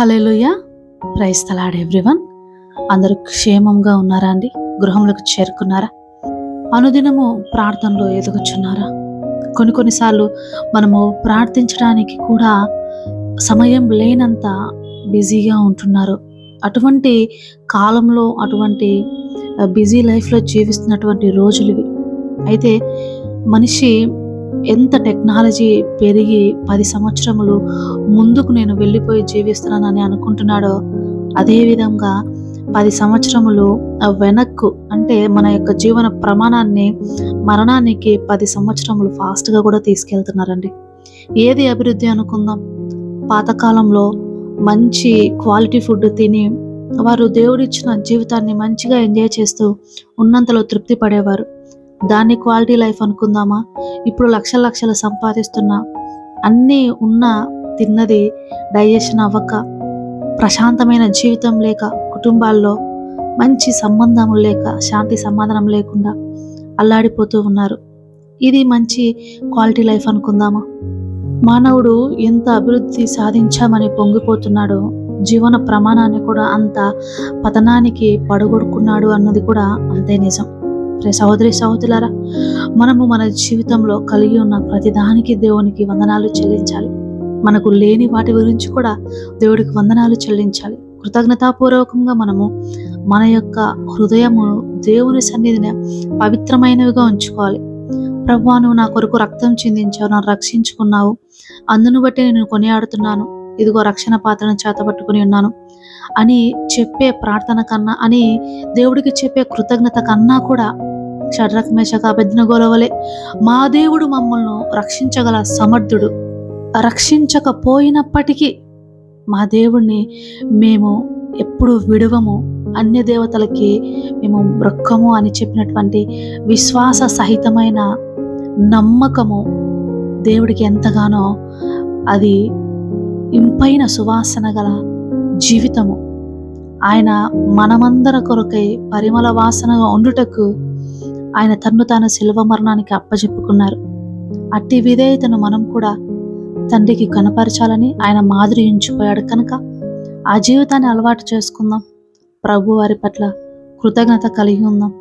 Hallelujah praise the Lord everyone. అందరూ క్షేమంగా ఉన్నారా అండి? గృహంలోకి చేరుకున్నారా? అనుదినము ప్రార్థనలో ఎదుగుచున్నారా? కొన్ని కొన్నిసార్లు మనము ప్రార్థించడానికి కూడా సమయం లేనంత బిజీగా ఉంటున్నారు. అటువంటి కాలంలో అటువంటి బిజీ లైఫ్లో జీవిస్తున్నటువంటి రోజులు ఇవి. అయితే మనిషి ఎంత టెక్నాలజీ పెరిగి పది సంవత్సరములు ముందుకు నేను వెళ్ళిపోయి జీవిస్తున్నానని అనుకుంటున్నాడో అదే విధంగా పది సంవత్సరములు ఆ వెనక్కు అంటే మన యొక్క జీవన ప్రమాణాన్ని మరణానికి పది సంవత్సరములు ఫాస్ట్గా కూడా తీసుకెళ్తున్నారండి. ఏది అభివృద్ధి అనుకుందాం? పాతకాలంలో మంచి క్వాలిటీ ఫుడ్ తిని వారు దేవుడిచ్చిన జీవితాన్ని మంచిగా ఎంజాయ్ చేస్తూ ఉన్నంతలో తృప్తి పడేవారు. దాన్ని క్వాలిటీ లైఫ్ అనుకుందామా? ఇప్పుడు లక్షల లక్షలు సంపాదిస్తున్నా అన్నీ ఉన్న తిన్నది డైజెషన్ అవ్వక ప్రశాంతమైన జీవితం లేక కుటుంబాల్లో మంచి సంబంధం లేక శాంతి సమాధానం లేకుండా అల్లాడిపోతూ ఉన్నారు. ఇది మంచి క్వాలిటీ లైఫ్ అనుకుందామా? మానవుడు ఎంత అభివృద్ధి సాధించామని పొంగిపోతున్నాడో జీవన ప్రమాణాన్ని కూడా అంత పతనానికి పడగొడుకున్నాడు అన్నది కూడా అంతే నిజం. ప్రే సహోదరి సహోదరులారా మనము మన జీవితంలో కలిగి ఉన్న ప్రతిదానికి దేవునికి వందనాలు చెల్లించాలి. మనకు లేని వాటి గురించి కూడా దేవుడికి వందనాలు చెల్లించాలి. కృతజ్ఞతాపూర్వకంగా మనము మన యొక్క హృదయము దేవుని సన్నిధిని పవిత్రమైనవిగా ఉంచుకోవాలి. ప్రభా నువ్వు నా కొరకు రక్తం చిందించావు నన్ను రక్షించుకున్నావు. అందును బట్టి నేను కొనియాడుతున్నాను. ఇదిగో రక్షణ పాత్రను చేతపట్టుకుని ఉన్నాను అని చెప్పే ప్రార్థన కన్నా అని దేవుడికి చెప్పే కృతజ్ఞత కన్నా కూడా షడ్రకమేషక మేషక అభిజ్ఞగోలవలే మా దేవుడు మమ్మల్ని రక్షించగల సమర్థుడు. రక్షించకపోయినప్పటికీ మా దేవుణ్ణి మేము ఎప్పుడు విడవము. అన్య దేవతలకి మేము మృక్కము అని చెప్పినటువంటి విశ్వాస సహితమైన నమ్మకము దేవుడికి ఎంతగానో అది ఇంపైన సువాసన గల జీవితము. ఆయన మనమందర కొరకై పరిమళ వాసనగా ఉండుటకు ఆయన తన్ను తాను శిల్వ మరణానికి అప్పచెప్పుకున్నారు అట్టి విధేయతను మనం కూడా తండ్రికి కనపరచాలని ఆయన మాదిరి ఉంచిపోయాడు కనుక ఆ జీవితాన్ని అలవాటు చేసుకుందాం. ప్రభు వారి పట్ల కృతజ్ఞత కలిగి ఉందాం.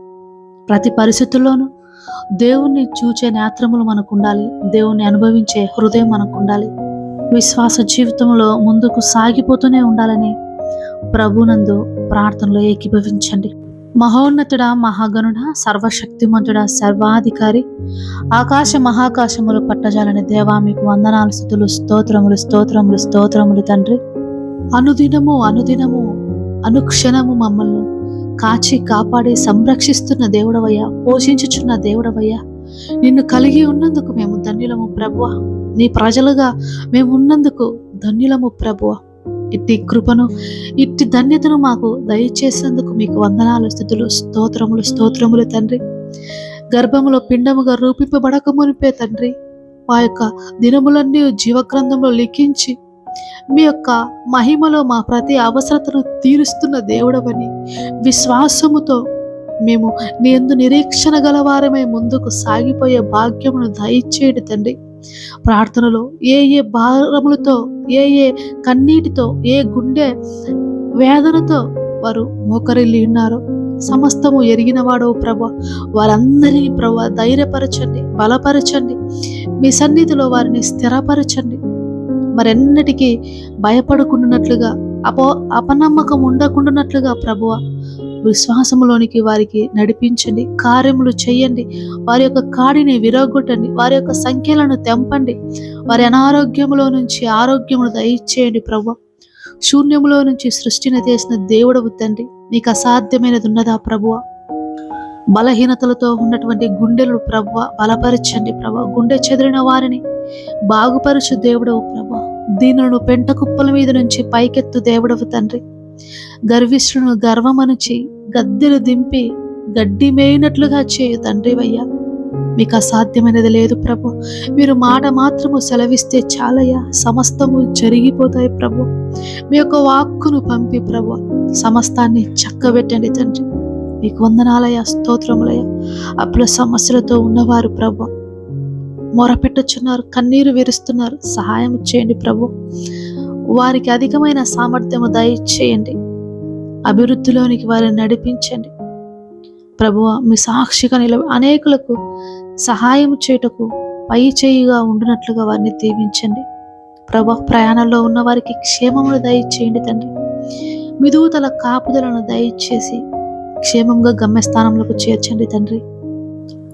ప్రతి పరిస్థితుల్లోనూ దేవుణ్ణి చూచే నేత్రములు మనకు ఉండాలి దేవుణ్ణి అనుభవించే హృదయం మనకు ఉండాలి విశ్వాస జీవితంలో ముందుకు సాగిపోతూనే ఉండాలని ప్రభునందు ప్రార్థనలో ఏకీభవించండి. మహోన్నతుడ మహాగణుడ సర్వశక్తిమంతుడ సర్వాధికారి. ఆకాశ మహాకాశములు పట్టజాలని దేవా మీకు వందనాలు స్థుతులు స్తోత్రములు స్తోత్రములు స్తోత్రములు తండ్రి. అనుదినము అనుదినము అనుక్షణము మమ్మల్ని కాచి కాపాడి సంరక్షిస్తున్న దేవుడవయ్యా పోషించుచున్న దేవుడవయ్యా. నిన్ను కలిగి ఉన్నందుకు మేము ధన్యులము ప్రభువ. నీ ప్రజలుగా మేము ఉన్నందుకు ధన్యులము ప్రభువ. ఇట్టి కృపను ఇట్టి ధన్యతను మాకు దయచేసేందుకు మీకు వందనాలు స్థుతులు స్తోత్రములు స్తోత్రములు తండ్రి. గర్భములో పిండముగా రూపింపబడక మునిపే తండ్రి మా యొక్క దినములన్నీ జీవగ్రంథంలో లిఖించి మీ యొక్క మహిమలో మా ప్రతి అవసరతను తీరుస్తున్న దేవుడవని విశ్వాసముతో మేము నీ ఎందు నిరీక్షణ గలవారమై ముందుకు సాగిపోయే భాగ్యమును దయచేయడు తండ్రి. ప్రార్థనలో ఏ ఏ భారములతో ఏ ఏ కన్నీటితో ఏ గుండె వేదనతో వారు మోకరిల్లి ఉన్నారో. సమస్తము ఎరిగినవాడు ప్రభ. వారందరినీ ప్రభు ధైర్యపరచండి బలపరచండి. మీ సన్నిధిలో వారిని స్థిరపరచండి. మరెన్నటికీ భయపడకుండానట్లుగా అపో అపనమ్మకం ఉండకుండానట్లుగా ప్రభువ విశ్వాసములోనికి వారికి నడిపించండి కార్యములు చేయండి వారి యొక్క కాడిని విరగొట్టండి వారి యొక్క సంఖ్యలను తెంపండి వారి అనారోగ్యములో నుంచి ఆరోగ్యమును దయచేయండి ప్రభు. శూన్యములో నుంచి సృష్టిని చేసిన దేవుడవు తండ్రి నీకు అసాధ్యమైనది ఉన్నదా ప్రభువ? బలహీనతలతో ఉన్నటువంటి గుండెలు ప్రభు బలపరచండి ప్రభు. గుండె చెదిరిన వారిని బాగుపరచు దేవుడవు ప్రభు. దీనులను పెంట కుప్పల మీద నుంచి పైకెత్తు దేవుడవు తండ్రి. గర్విష్ఠును గర్వమనిచి గద్దెలు దింపి గడ్డి మేయినట్లుగా చేయు తండ్రి వయ్యా. మీకు అసాధ్యమైనది లేదు ప్రభు. మీరు మాట మాత్రము సెలవిస్తే చాలయ్యా. సమస్తము జరిగిపోతాయి ప్రభు. మీ యొక్క వాక్కును పంపి ప్రభు. సమస్తాన్ని చక్కబెట్టండి తండ్రి. మీకు వందనాలయ స్తోత్రములయ అప్పుల సమస్యలతో ఉన్నవారు ప్రభు. మొరపెట్టుచున్నారు కన్నీరు విరుస్తున్నారు. సహాయం చేయండి ప్రభు. వారికి అధికమైన సామర్థ్యము దయచేయండి. అభివృద్ధిలోనికి వారిని నడిపించండి. ప్రభువ మీ సాక్షిగా నిలబ అనేకులకు సహాయం చేయుటకు పై చేయిగా ఉండునట్లుగా వారిని దీవించండి. ప్రభు ప్రయాణంలో ఉన్న వారికి క్షేమమును దయచేయండి తండ్రి. మిదుగుతల కాపుదలను దయచేసి క్షేమంగా గమ్యస్థానంలోకి చేర్చండి తండ్రి.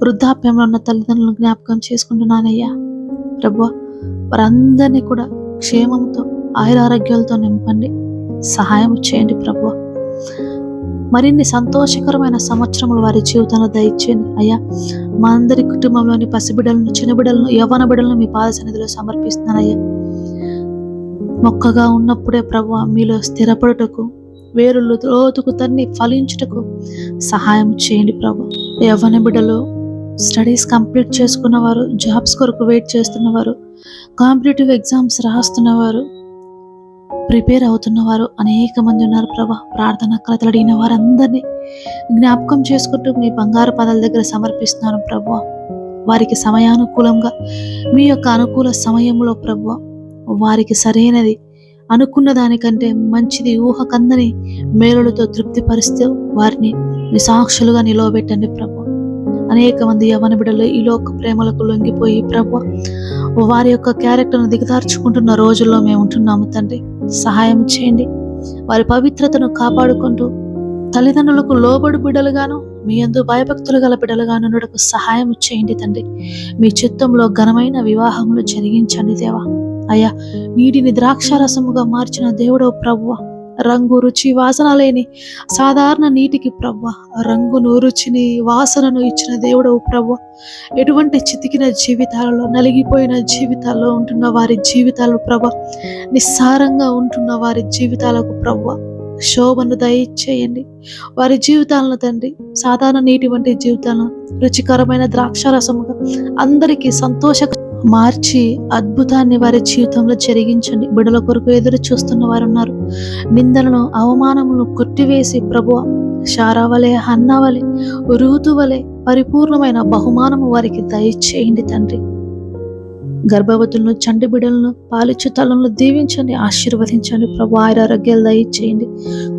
వృద్ధాప్యంలో ఉన్న తల్లిదండ్రులను జ్ఞాపకం చేసుకుంటున్నానయ్యా. ప్రభు వారందరినీ కూడా క్షేమంతో ఆయురారోగ్యాలతో నింపండి. సహాయం చేయండి ప్రభు మరిన్ని సంతోషకరమైన సంవత్సరములు వారి జీవితంలో దయచేయండి. అయ్యా మా అందరి కుటుంబంలోని పసిబిడలను చిన్నబిడలను యవ్వన బిడలను మీ పాద సన్నిధిలో సమర్పిస్తున్నానయ్యా మొక్కగా ఉన్నప్పుడే ప్రభు మీలో స్థిరపడుటకు వేరులు లోతుకు తన్ని ఫలించుటకు సహాయం చేయండి ప్రభు యవ్వన బిడ్డలు స్టడీస్ కంప్లీట్ చేసుకున్నవారు జాబ్స్ కొరకు వెయిట్ చేస్తున్నవారు కాంపిటేటివ్ ఎగ్జామ్స్ రాస్తున్నవారు ప్రిపేర్ అవుతున్నవారు అనేక మంది ఉన్నారు ప్రభా. ప్రార్థన కలతలడిగిన వారందరినీ జ్ఞాపకం చేసుకుంటూ మీ బంగారు పదాల దగ్గర సమర్పిస్తున్నాను ప్రభు. వారికి సమయానుకూలంగా మీ యొక్క అనుకూల సమయంలో ప్రభు వారికి సరైనది అనుకున్న దానికంటే మంచిది ఊహకందని మేలులతో తృప్తిపరిస్తే వారిని నిసాక్షులుగా నిలవబెట్టండి ప్రభు. అనేక మంది యవన బిడ్డలు ఈ లోక ప్రేమలకు లొంగిపోయి ప్రభు వారి యొక్క క్యారెక్టర్ను దిగదార్చుకుంటున్న రోజుల్లో మేము ఉంటున్నాము తండ్రి. సహాయం చేయండి. వారి పవిత్రతను కాపాడుకుంటూ తల్లిదండ్రులకు లోబడి బిడ్డలుగాను మీ అందు భయభక్తులు గల బిడ్డలుగాను ఉండటకు సహాయం చేయండి తండ్రి. మీ చిత్తంలో ఘనమైన వివాహములు జరిగించండి దేవా. అయ్యా నీటిని ద్రాక్షారసముగా మార్చిన దేవుడో ప్రభువ. రంగు రుచి వాసన లేని సాధారణ నీటికి ప్రవ్వ రంగును రుచిని వాసనను ఇచ్చిన దేవుడవు ప్రవ్వ. ఎటువంటి చితికిన జీవితాలలో నలిగిపోయిన జీవితాల్లో ఉంటున్న వారి జీవితాలు ప్రభ నిస్సారంగా ఉంటున్న వారి జీవితాలకు ప్రవ్వ. శోభను దయచేయండి. వారి జీవితాలను తండ్రి సాధారణ నీటి వంటి జీవితాలను రుచికరమైన ద్రాక్షారసముగా అందరికీ సంతోష మార్చి అద్భుతాన్ని వారి జీవితంలో జరిగించండి. బిడల కొరకు ఎదురు చూస్తున్న వారు ఉన్నారు నిందలను అవమానములను కొట్టివేసి ప్రభు శారావలే హన్నవలే రూతువలే పరిపూర్ణమైన బహుమానము వారికి దయచేయండి తండ్రి. గర్భవతులను చంటి బిడ్డలను పాలిచ్చు తలను దీవించండి ఆశీర్వదించండి. ప్రభు ఆరోగ్యాలు దయచేయండి.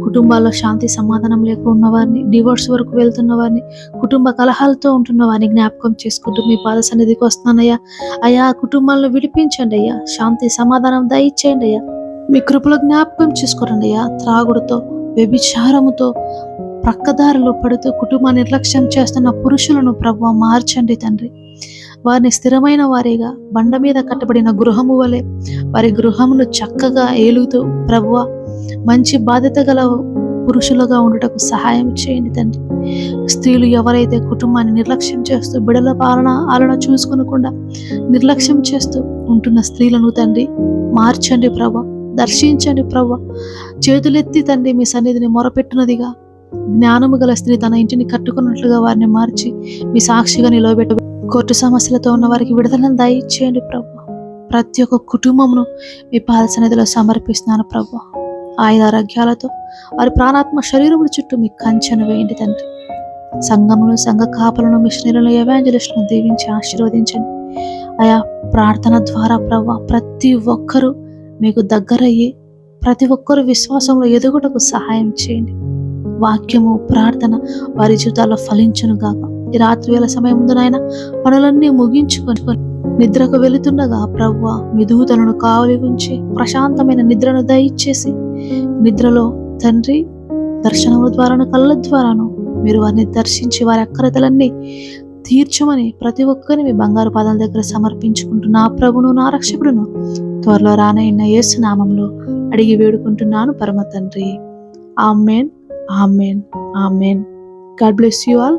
కుటుంబాల్లో శాంతి సమాధానం లేక ఉన్నవారిని డివోర్స్ వరకు వెళ్తున్న వారిని కుటుంబ కలహాలతో ఉంటున్న వారిని జ్ఞాపకం చేసుకుంటూ మీ పాద సన్నిధికి వస్తున్నానయ్యా. అయ్యా కుటుంబాలను విడిపించండి అయ్యా. శాంతి సమాధానం దయచేయండి అయ్యా. మీ కృపలో జ్ఞాపకం చేసుకోరండి అయ్యా. త్రాగుడుతో వ్యభిచారముతో ప్రక్కదారిలో పడుతూ కుటుంబ నిర్లక్ష్యం చేస్తున్న పురుషులను ప్రభు మార్చండి తండ్రి. వారిని స్థిరమైన వారిగా బండ మీద కట్టబడిన గృహము వలె వారి గృహమును చక్కగా ఏలుతూ ప్రభువ మంచి బాధ్యత గల పురుషులుగా ఉండటకు సహాయం చేయండి తండ్రి. స్త్రీలు ఎవరైతే కుటుంబాన్ని నిర్లక్ష్యం చేస్తూ బిడల పాలన ఆలన చూసుకునకుండా నిర్లక్ష్యం చేస్తూ ఉంటున్న స్త్రీలను తండ్రి మార్చండి ప్రభ దర్శించండి ప్రభ చేతులెత్తి తండ్రి మీ సన్నిధిని మొరపెట్టినదిగా జ్ఞానము గల స్త్రీ తన ఇంటిని కట్టుకున్నట్లుగా వారిని మార్చి మీ సాక్షిగా నిలవబెట్ట కోర్టు సమస్యలతో ఉన్న వారికి విడుదలను దయచేయండి ప్రభు. ప్రతి ఒక్క కుటుంబమును మీ పాద సన్నిధిలో సమర్పిస్తున్నాను ప్రభు. ఆయుధ ఆరోగ్యాలతో వారి ప్రాణాత్మ శరీరముల చుట్టూ మీ కంచెను వేయండి తండ్రి. సంఘమును సంఘ కాపలను మిషనరీలను ఎవాంజలిస్టులను దీవించి ఆశీర్వదించండి. ఆయా ప్రార్థన ద్వారా ప్రభు ప్రతి ఒక్కరూ మీకు దగ్గరయ్యి ప్రతి ఒక్కరు విశ్వాసంలో ఎదుగుటకు సహాయం చేయండి. వాక్యము ప్రార్థన వారి జీవితాల్లో ఫలించును గాక ఈ రాత్రి వేళ సమయం ముందు నాయన పనులన్నీ ముగించుకొని నిద్రకు వెళుతుండగా ప్రవ్వ మీ కావలి ఉంచి ప్రశాంతమైన నిద్రను దయచేసి నిద్రలో తండ్రి దర్శనముల ద్వారాను కళ్ళ ద్వారాను మీరు వారిని దర్శించి వారి అక్కరతలన్నీ తీర్చమని ప్రతి ఒక్కరిని మీ బంగారు పాదాల దగ్గర సమర్పించుకుంటూ నా ప్రభును నా రక్షకుడును. త్వరలో రానైన యేసు నామంలో అడిగి వేడుకుంటున్నాను పరమ తండ్రి. Amen amen amen. God bless you all.